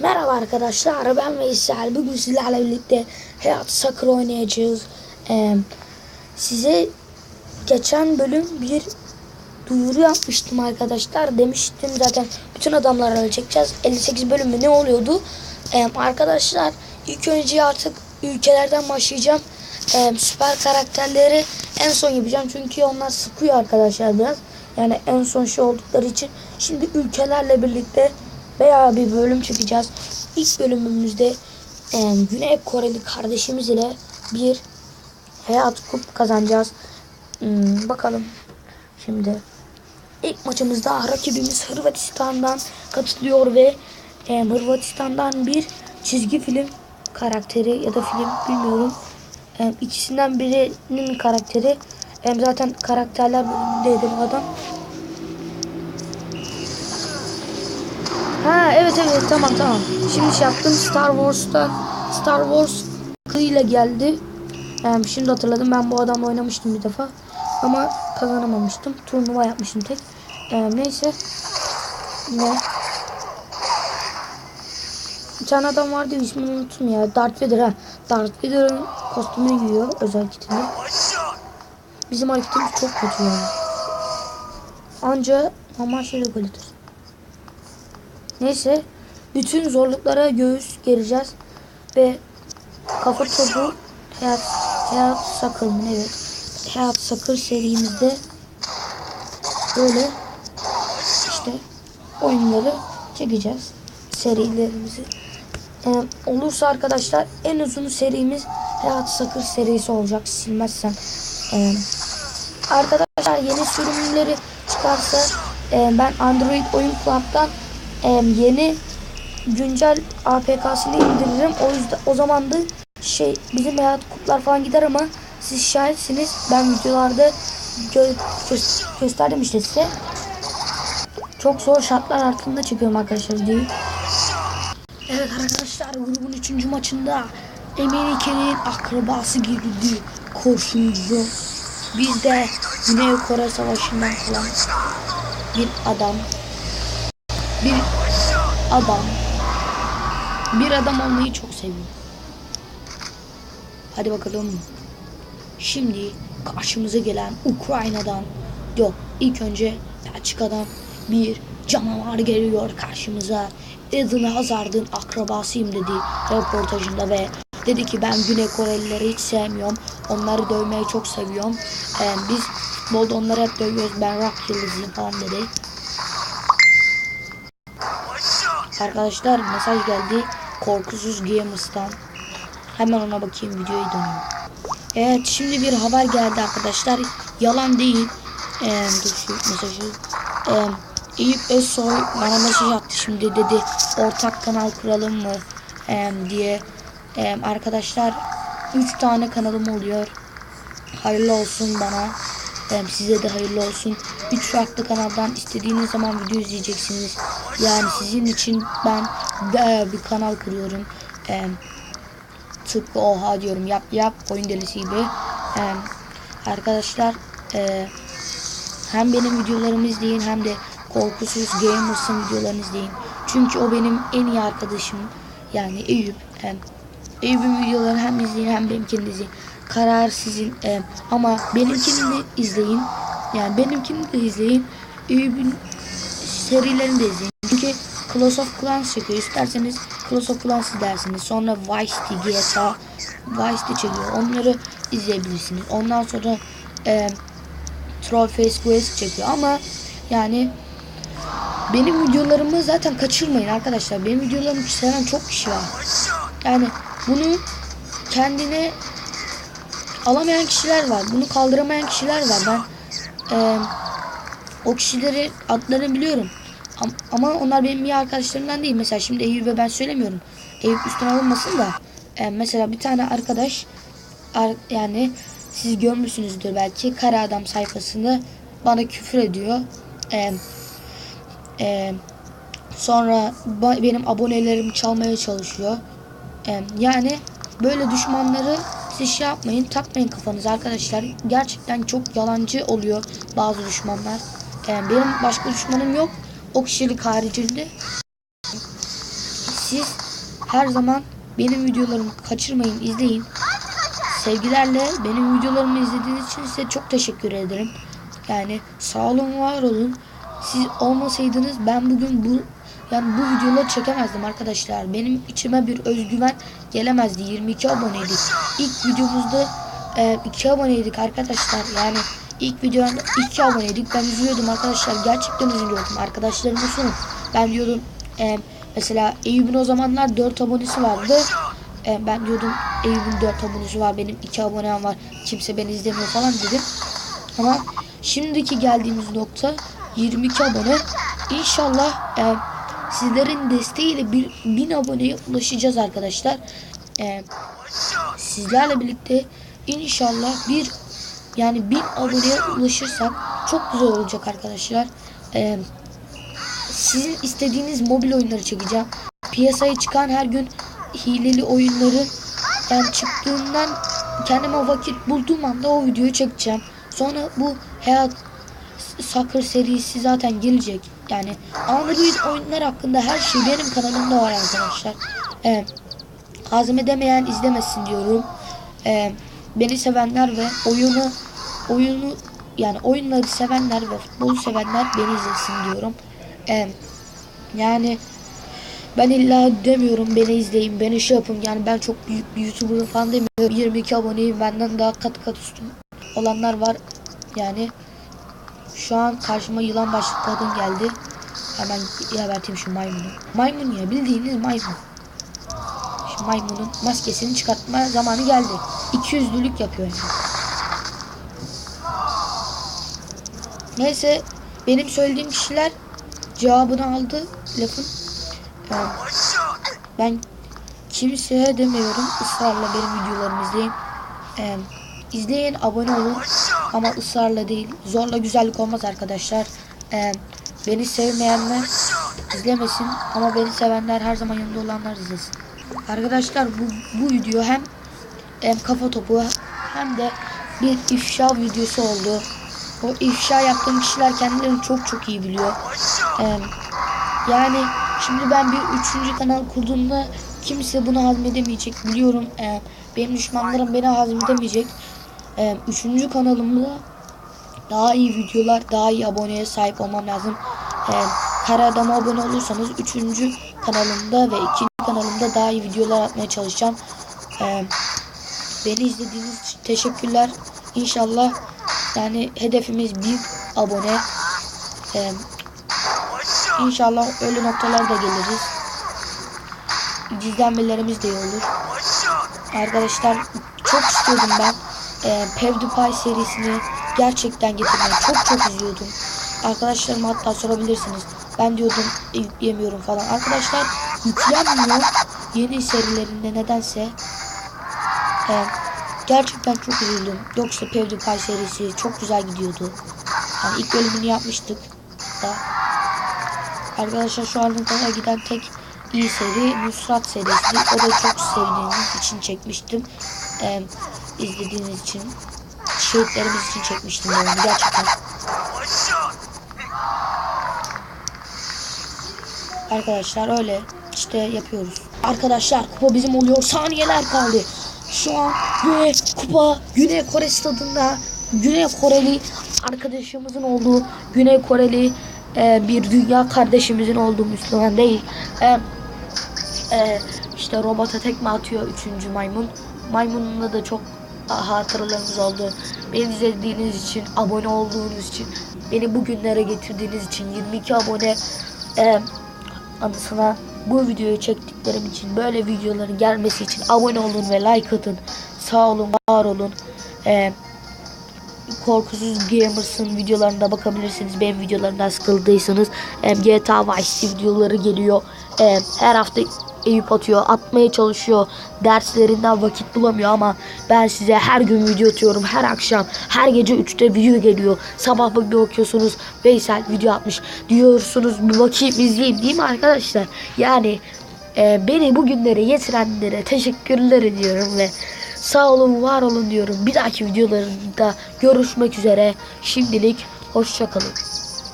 Merhaba arkadaşlar ben Veysel. Bugün sizlerle birlikte Hayat Sakır oynayacağız. Ee, size geçen bölüm bir duyuru yapmıştım arkadaşlar. Demiştim zaten bütün adamları çekeceğiz. 58 bölümü ne oluyordu? Ee, arkadaşlar ilk önce artık ülkelerden başlayacağım. Ee, süper karakterleri en son yapacağım. Çünkü onlar sıkıyor arkadaşlar biraz. Yani en son şey oldukları için. Şimdi ülkelerle birlikte veya bir bölüm çekeceğiz. İlk bölümümüzde e, Güney Koreli kardeşimiz ile bir hayat kup kazanacağız. Hmm, bakalım. Şimdi ilk maçımızda rakibimiz Hırvatistan'dan katılıyor ve e, Hırvatistan'dan bir çizgi film karakteri ya da film bilmiyorum. E, ikisinden birinin karakteri. E, zaten karakterler bölümündeydi bu adam. Ha evet evet tamam tamam. Şimdi şey yaptım Star Wars'tan Star Wars ile geldi. Ee, şimdi hatırladım ben bu adamla oynamıştım bir defa. Ama kazanamamıştım. Turnuva yapmıştım tek. Ee, neyse. Ne? Bir tane adam vardı ismini unuttum ya. Darth Vader ha. Darth Vader'ın kostümünü giyiyor özel kitini. Bizim hareketimiz çok kötü yani. Anca normal şeyle gol. Neyse. Bütün zorluklara göğüs gereceğiz. Ve kafa topu hayat, hayat sakır evet. Hayat sakır serimizde böyle işte oyunları çekeceğiz. Serilerimizi. Ee, olursa arkadaşlar en uzun serimiz hayat sakır serisi olacak silmezsem. Ee, arkadaşlar yeni sürümleri çıkarsa e, ben Android oyun club'dan yeni güncel APK'sını indiririm. O yüzden o zaman da şey bizim hayat kuplar falan gider ama siz şahitsiniz. Ben videolarda gö gö gösterdim işte size. Çok zor şartlar altında çekiyorum arkadaşlar diye. Evet arkadaşlar grubun 3. maçında Emenike'nin akrabası girdi koşucu. Biz de Güney Kore Savaşı'ndan kalan bir adam bir adam bir adam olmayı çok seviyor. Hadi bakalım. Şimdi karşımıza gelen Ukrayna'dan yok ilk önce Belçika'dan bir canavar geliyor karşımıza. Eden Hazard'ın akrabasıyım dedi röportajında ve dedi ki ben Güney Korelileri hiç sevmiyorum. Onları dövmeyi çok seviyorum. Ee, biz futbolda onları hep dövüyoruz. Ben rock yıldızıyım falan dedi. Arkadaşlar mesaj geldi. Korkusuz Gamers'tan. Hemen ona bakayım videoyu dönüyorum. Evet şimdi bir haber geldi arkadaşlar. Yalan değil. Ee, dur şu mesajı. Ee, Eyüp Özsoy bana mesaj attı şimdi dedi. Ortak kanal kuralım mı? Ee, diye. Ee, arkadaşlar 3 tane kanalım oluyor. Hayırlı olsun bana. Ee, size de hayırlı olsun. 3 farklı kanaldan istediğiniz zaman video izleyeceksiniz. Yani sizin için ben bir kanal kuruyorum. Ee, tıpkı oha diyorum yap yap oyun delisi gibi. Arkadaşlar e, hem benim videolarımı izleyin hem de Korkusuz Gamers'ın videolarını izleyin. Çünkü o benim en iyi arkadaşım. Yani Eyüp. Eyüp'ün videolarını hem izleyin hem benimkini izleyin. Karar sizin. Ee, ama benimkini de izleyin. Yani benimkini de izleyin. Eyüp'ün serilerini de izleyin. Çünkü Clash of Clans çekiyor. İsterseniz Clash of Clans izlersiniz. Sonra Vice City, GTA, Vice City çekiyor. Onları izleyebilirsiniz. Ondan sonra e, Trollface Quest çekiyor. Ama yani benim videolarımı zaten kaçırmayın arkadaşlar. Benim videolarımı seven çok kişi var. Yani bunu kendine alamayan kişiler var. Bunu kaldıramayan kişiler var. Ben e, o kişileri adlarını biliyorum. Am- Ama onlar benim iyi arkadaşlarımdan değil. Mesela şimdi Eyüp ve ben söylemiyorum. Eyüp üstüne alınmasın da. e, mesela bir tane arkadaş ar- yani siz görmüşsünüzdür belki. Kara Adam sayfasında bana küfür ediyor. E, e, sonra benim abonelerimi çalmaya çalışıyor. E, yani böyle düşmanları siz şey yapmayın takmayın kafanıza arkadaşlar. Gerçekten çok yalancı oluyor bazı düşmanlar. E, benim başka düşmanım yok. O kişilik haricinde siz her zaman benim videolarımı kaçırmayın, izleyin. Sevgilerle benim videolarımı izlediğiniz için size çok teşekkür ederim. Yani sağ olun, var olun. Siz olmasaydınız ben bugün bu yani bu videoları çekemezdim arkadaşlar. Benim içime bir özgüven gelemezdi. 22 aboneydik. İlk videomuzda e, 2 aboneydik arkadaşlar. Yani ilk videomda 2 aboneydik. Ben üzülüyordum arkadaşlar. Gerçekten üzülüyordum. Arkadaşlarıma sunum. Ben diyordum e, mesela Eyüp'ün o zamanlar 4 abonesi vardı. E, ben diyordum Eyüp'ün 4 abonesi var. Benim 2 abonem var. Kimse beni izlemiyor falan dedim. Ama şimdiki geldiğimiz nokta 22 abone. İnşallah e, sizlerin desteğiyle bir 1000 aboneye ulaşacağız arkadaşlar. E, sizlerle birlikte inşallah bir yani 1000 aboneye ulaşırsak çok güzel olacak arkadaşlar. E, sizin istediğiniz mobil oyunları çekeceğim. Piyasaya çıkan her gün hileli oyunları yani çıktığından kendime vakit bulduğum anda o videoyu çekeceğim. Sonra bu hayat Soccer serisi zaten gelecek. Yani Android oyunlar hakkında her şey benim kanalımda var arkadaşlar. Ee, hazmedemeyen izlemesin diyorum. Ee, beni sevenler ve oyunu oyunu yani oyunları sevenler ve futbolu sevenler beni izlesin diyorum. Ee, yani ben illa demiyorum beni izleyin, beni şey yapın. Yani ben çok büyük bir YouTuber falan demiyorum. 22 aboneyim benden daha kat kat üstün olanlar var. Yani şu an karşıma yılan başlı kadın geldi. Hemen geberteyim şu maymunu. Maymun ya bildiğiniz maymun. Şu maymunun maskesini çıkartma zamanı geldi. 200'lülük yapıyor. Neyse benim söylediğim kişiler cevabını aldı lafın. Ee, ben kimseye demiyorum ısrarla benim videolarımı izleyin. Ee, izleyin abone olun ama ısrarla değil. Zorla güzellik olmaz arkadaşlar. Ee, beni sevmeyenler izlemesin ama beni sevenler her zaman yanında olanlar izlesin. Arkadaşlar bu, bu video hem, hem kafa topu hem de bir ifşa videosu oldu. O ifşa yaptığım kişiler kendilerini çok çok iyi biliyor. Ee, yani şimdi ben bir üçüncü kanal kurduğumda kimse bunu hazmedemeyecek biliyorum. Ee, benim düşmanlarım beni hazmedemeyecek. Ee, üçüncü kanalımda daha iyi videolar, daha iyi aboneye sahip olmam lazım. Kara Adam'a abone olursanız üçüncü kanalımda ve ikinci kanalımda daha iyi videolar atmaya çalışacağım. Ee, beni izlediğiniz için teşekkürler. İnşallah yani hedefimiz bir abone. İnşallah öyle noktalarda geliriz. İzlenmelerimiz de iyi olur. Arkadaşlar çok istiyordum ben. E, PewDiePie serisini gerçekten getirmeyi çok çok izliyordum. Arkadaşlarıma hatta sorabilirsiniz. Ben diyordum yükleyemiyorum falan. Arkadaşlar yüklenmiyor. Yeni serilerinde nedense. E, gerçekten çok üzüldüm. Yoksa PewDiePie serisi çok güzel gidiyordu. Yani ilk bölümünü yapmıştık da. Arkadaşlar şu ana kadar giden tek iyi seri Nusrat serisi. O da çok sevdiğiniz için çekmiştim. Ee, izlediğiniz için. Şehitlerimiz için çekmiştim onu gerçekten. Arkadaşlar öyle işte yapıyoruz. Arkadaşlar kupa bizim oluyor. Saniyeler kaldı. Şu an Güney Kupa Güney Kore stadında Güney Koreli arkadaşımızın olduğu Güney Koreli e, bir dünya kardeşimizin olduğu Müslüman değil. E, e, işte robota tekme atıyor üçüncü maymun. Maymunla da çok hatıralarımız oldu. Beni izlediğiniz için, abone olduğunuz için, beni bugünlere getirdiğiniz için 22 abone e, anısına bu videoyu çektiklerim için, böyle videoların gelmesi için abone olun ve like atın. Sağ olun, var olun. E, Korkusuz Gamers'ın videolarına bakabilirsiniz. Benim videolarımdan sıkıldıysanız em, GTA Vice videoları geliyor. Em, her hafta Eyüp atıyor, atmaya çalışıyor. Derslerinden vakit bulamıyor ama ben size her gün video atıyorum. Her akşam, her gece 3'te video geliyor. Sabah bir bakıyorsunuz Veysel video atmış. Diyorsunuz bir bakayım izleyeyim değil mi arkadaşlar? Yani e, beni bugünlere getirenlere teşekkürler ediyorum ve sağ olun var olun diyorum. Bir dahaki videolarında görüşmek üzere. Şimdilik hoşçakalın.